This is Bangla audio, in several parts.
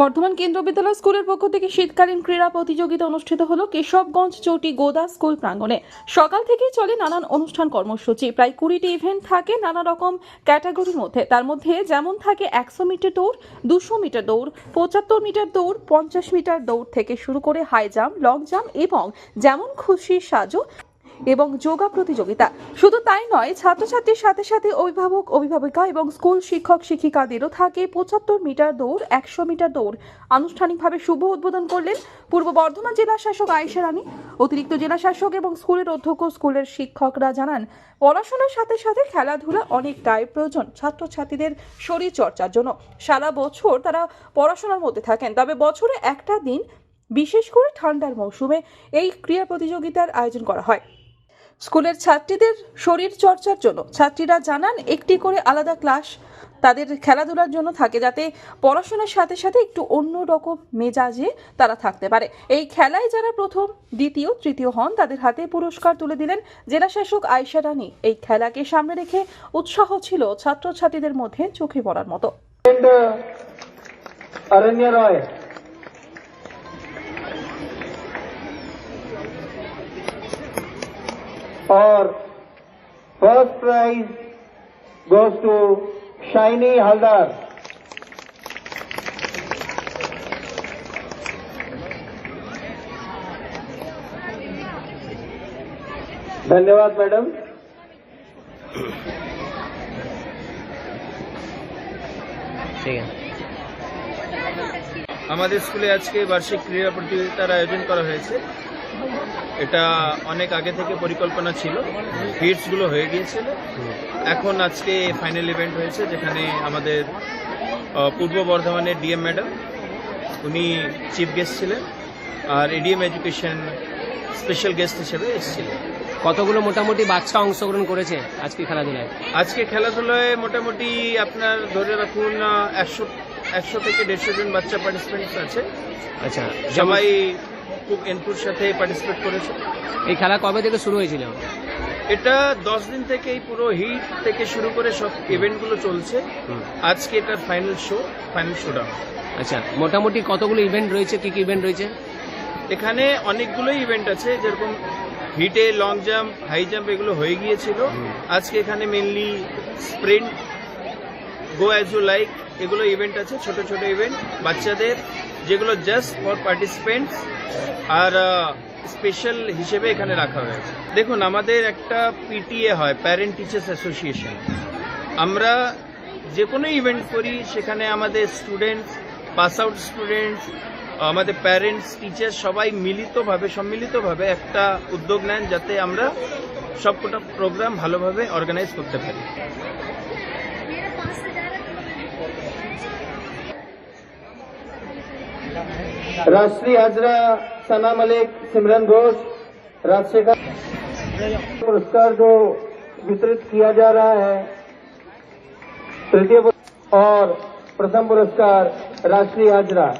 বর্ধমান কেন্দ্র বিদ্যালয় স্কুলের পক্ষ থেকে শীতকালীন ক্রীড়া প্রতিযোগিতা অনুষ্ঠিত হলো কেশবগঞ্জ চৌটি গোদা স্কুল প্রাঙ্গণে। সকাল থেকেই চলে নানান অনুষ্ঠান কর্মসূচি। প্রায় কুড়িটি ইভেন্ট থাকে নানা রকম ক্যাটাগরির মধ্যে। তার মধ্যে যেমন থাকে একশো মিটার দৌড়, দুশো মিটার দৌড়, পঁচাত্তর মিটার দৌড়, পঞ্চাশ মিটার দৌড় থেকে শুরু করে হাই জাম্প লং জাম্প এবং যেমন খুশি সাজো এবং যোগা প্রতিযোগিতা। শুধু তাই নয়, ছাত্রছাত্রীর সাথে সাথে অভিভাবক, অভিভাবিকা এবং স্কুল শিক্ষক শিক্ষিকাদেরও থাকে পঁচাত্তর মিটার দৌড়, একশো মিটার দৌড়। আনুষ্ঠানিকভাবে শুভ উদ্বোধন করলেন পূর্ব বর্ধমান জেলা শাসক আয়েশা রানী। অতিরিক্ত জেলা শাসক এবং স্কুলের অধ্যক্ষ, স্কুলের শিক্ষকরা জানান, পড়াশোনার সাথে সাথে খেলাধুলা অনেকটাই প্রয়োজন ছাত্রছাত্রীদের শরীর চর্চার জন্য। সারা বছর তারা পড়াশোনার মধ্যে থাকেন, তবে বছরে একটা দিন বিশেষ করে ঠান্ডার মৌসুমে এই ক্রীড়া প্রতিযোগিতার আয়োজন করা হয়। স্কুলের ছাত্রীদের শরীর চর্চার জন্য। ছাত্রীরা জানান একটি করে আলাদা ক্লাস তাদের খেলাধুলার জন্য থাকে যাতে পড়াশোনার সাথে সাথে একটু অন্য রকম মেজাজে তারা থাকতে পারে। এই খেলায় যারা প্রথম দ্বিতীয় তৃতীয় হন তাদের হাতে পুরস্কার তুলে দিলেন জেলা শাসক আয়শা রানী। এই খেলাকে সামনে রেখে উৎসাহ ছিল ছাত্রছাত্রীদের মধ্যে চোখে পড়ার মতো। Uh, और first prize goes to Shiny Haldar. धन्यवाद मैडम ঠিক আছে আমাদের স্কুলে আজকে বার্ষিক ক্রীড়া প্রতিযোগিতার আয়োজন করা হয়েছে এটা অনেক আগে থেকে পরিকল্পনা ছিল। হিটসগুলো হয়ে গিয়েছিল। এখন আজকে ফাইনাল ইভেন্ট হয়েছে যেখানে আমাদের পূর্ব বর্ধমানের ডিএম ম্যাডাম উনি চিফ গেস্ট ছিলেন আর এডিএম এডুকেশন স্পেশাল গেস্ট হিসেবে এসেছিলেন। কতগুলো মোটামুটি বাচ্চা অংশগ্রহণ করেছে আজকে খেলাধুলায়? আজকে খেলাধুলায় মোটামুটি আপনার ধরে রাখুন একশো একশো থেকে দেড়শো জন বাচ্চা পার্টিসিপেন্টস আছে। আচ্ছা সবাই এনপুর সাথে পার্টিসিপেট করেছে। এই খেলা কবে থেকে শুরু হয়েছিল? এটা দশ দিন থেকে এই পুরো হিট থেকে শুরু করে সব ইভেন্টগুলো চলছে। আজকে এটার ফাইনাল শো ফাইনাল শোডাউন আচ্ছা মোটামুটি কতগুলো ইভেন্ট রয়েছে? কি কি ইভেন্ট রয়েছে? এখানে অনেকগুলো ইভেন্ট আছে যেরকম হিটে লং জাম্প হাই জাম্প এগুলো হয়ে গিয়েছিল। আজকে এখানে mainly sprint go as you like এগুলো ইভেন্ট আছে ছোট ছোট ইভেন্ট বাচ্চাদের যেগুলো জাস্ট ফর পার্টিসিপেন্টস আর স্পেশাল হিসেবে এখানে রাখা হয়েছে। দেখুন, আমাদের একটা পিটিএ হয় প্যারেন্ট টিচার্স অ্যাসোসিয়েশন আমরা যে কোনো ইভেন্ট করি, সেখানে আমাদের স্টুডেন্টস পাস আউট স্টুডেন্টস আমাদের প্যারেন্টস টিচার সবাই মিলিতভাবে, সম্মিলিতভাবে একটা উদ্যোগ নেন যাতে আমরা সবকটা প্রোগ্রাম ভালোভাবে অর্গানাইজ করতে পারি। राष्ट्रीय हाजरा सना मलिक सिमरन घोष, राजशेखर पुरस्कार जो वितरित किया जा रहा है, तृतीय और प्रथम पुरस्कार राष्ट्रीय हाजरा।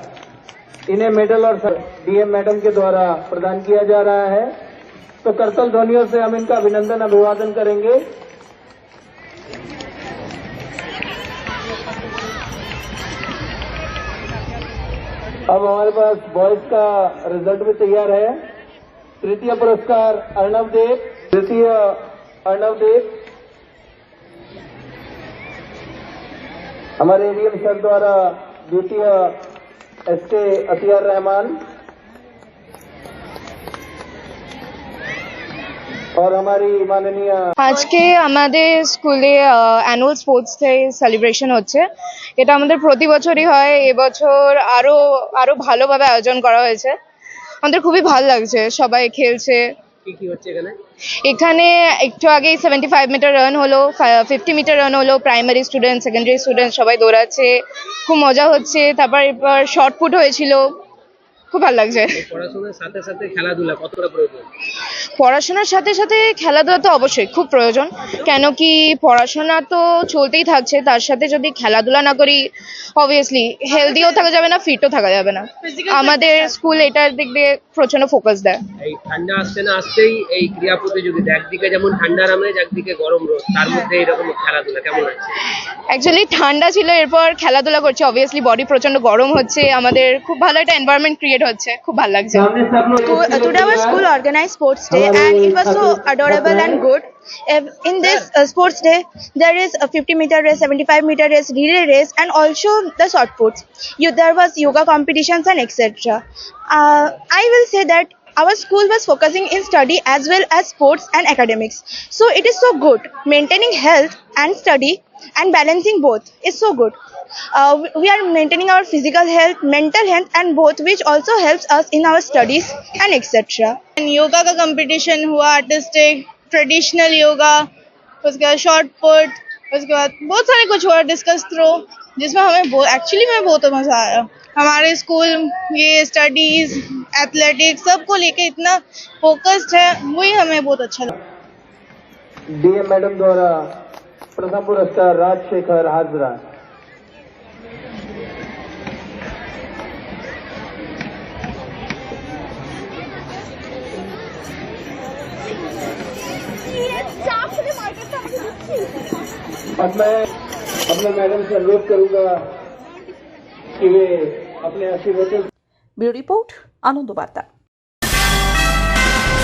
इन्हें मेडल और डीएम मैडम के द्वारा प्रदान किया जा रहा है। तो करतल ध्वनियों से हम इनका अभिनंदन, अभिवादन करेंगे। अब हमारे पास बॉयज़ का रिज़ल्ट भी तैयार है। तृतीय पुरस्कार अर्णव देव तृतीय अर्णव देव हमारे एडीएम सर द्वारा द्वितीय एस के अतियार रहमान। আজকে আমাদের স্কুলে অ্যানুয়াল স্পোর্টস ডে সেলিব্রেশন হচ্ছে। এটা আমাদের প্রতি বছরই হয়। এবছর আরও আরও ভালোভাবে আয়োজন করা হয়েছে। আমাদের খুবই ভালো লাগছে। সবাই খেলছে। কি কি হচ্ছে এখানে? এখানে একটু আগেই সেভেন্টি ফাইভ মিটার রান হলো ফিফটি মিটার রান হলো প্রাইমারি স্টুডেন্ট সেকেন্ডারি স্টুডেন্ট সবাই দৌড়াচ্ছে। খুব মজা হচ্ছে। তারপর এরপর শর্ট পুট হয়েছিল। খুব ভালো লাগছে। পড়াশোনার সাথে সাথে খেলাধুলা কতটা প্রয়োজন? পড়াশোনার সাথে সাথে খেলাধুলা তো অবশ্যই খুব প্রয়োজন। কেন কি পড়াশোনা তো চলতেই থাকছে তার সাথে যদি খেলাধুলা না করি অবভিয়াসলি হেলদিও থাকা যাবে না ফিটও থাকা যাবে না। আমাদের স্কুল এটার দিক দিয়ে প্রচণ্ড ফোকাস দেয়। এই ঠান্ডা আসতে না আসতেই এই ক্রীড়া প্রতিযোগিতা একদিকে যেমন ঠান্ডার আমেজ একদিকে গরম রোদ তার মধ্যে এরকম খেলাধুলা কেমন আছে অ্যাকচুয়ালি ঠান্ডা ছিল এরপর খেলাধুলা করছে অবভিয়াসলি বডি প্রচণ্ড গরম হচ্ছে আমাদের খুব ভালো একটা এনভায়রনমেন্ট ক্রিয়েট সেলিব্রেট হচ্ছে খুব ভালো লাগছে today our school organized sports day and it was so adorable and good in this uh, sports day there is a 50 meter race 75 meter race relay race and also the shot puts you, there was yoga competitions and etc uh, i will say that our school was focusing in study as well as sports and academics. So it is so good. Maintaining health and study and balancing both is so good. Uh, we- we are maintaining our physical health, mental health, and both, which also helps us in our studies and etc. Yoga का कंपटीशन हुआ आर्टिस्टिक ट्रेडिशनल योगा उसके बाद शॉर्ट पुट उसके बाद बहुत सारे कुछ हुआ डिस्कस थ्रो जिसमें हमें बहुत एक्चुअली में बहुत मज़ा आया हमारे स्कूल ये स्टडीज़, एथलेटिक्स, सबको लेके इतना फोकस्ड है, वही हमें बहुत अच्छा लगा। डीएम मैडम द्वारा प्रथम पुरस्कार राजशेखर हाजरा। अब मैं अपने मैडम से अनुरोध करूँगा कि वे ব্যুরো রিপোর্ট আনন্দ বার্তা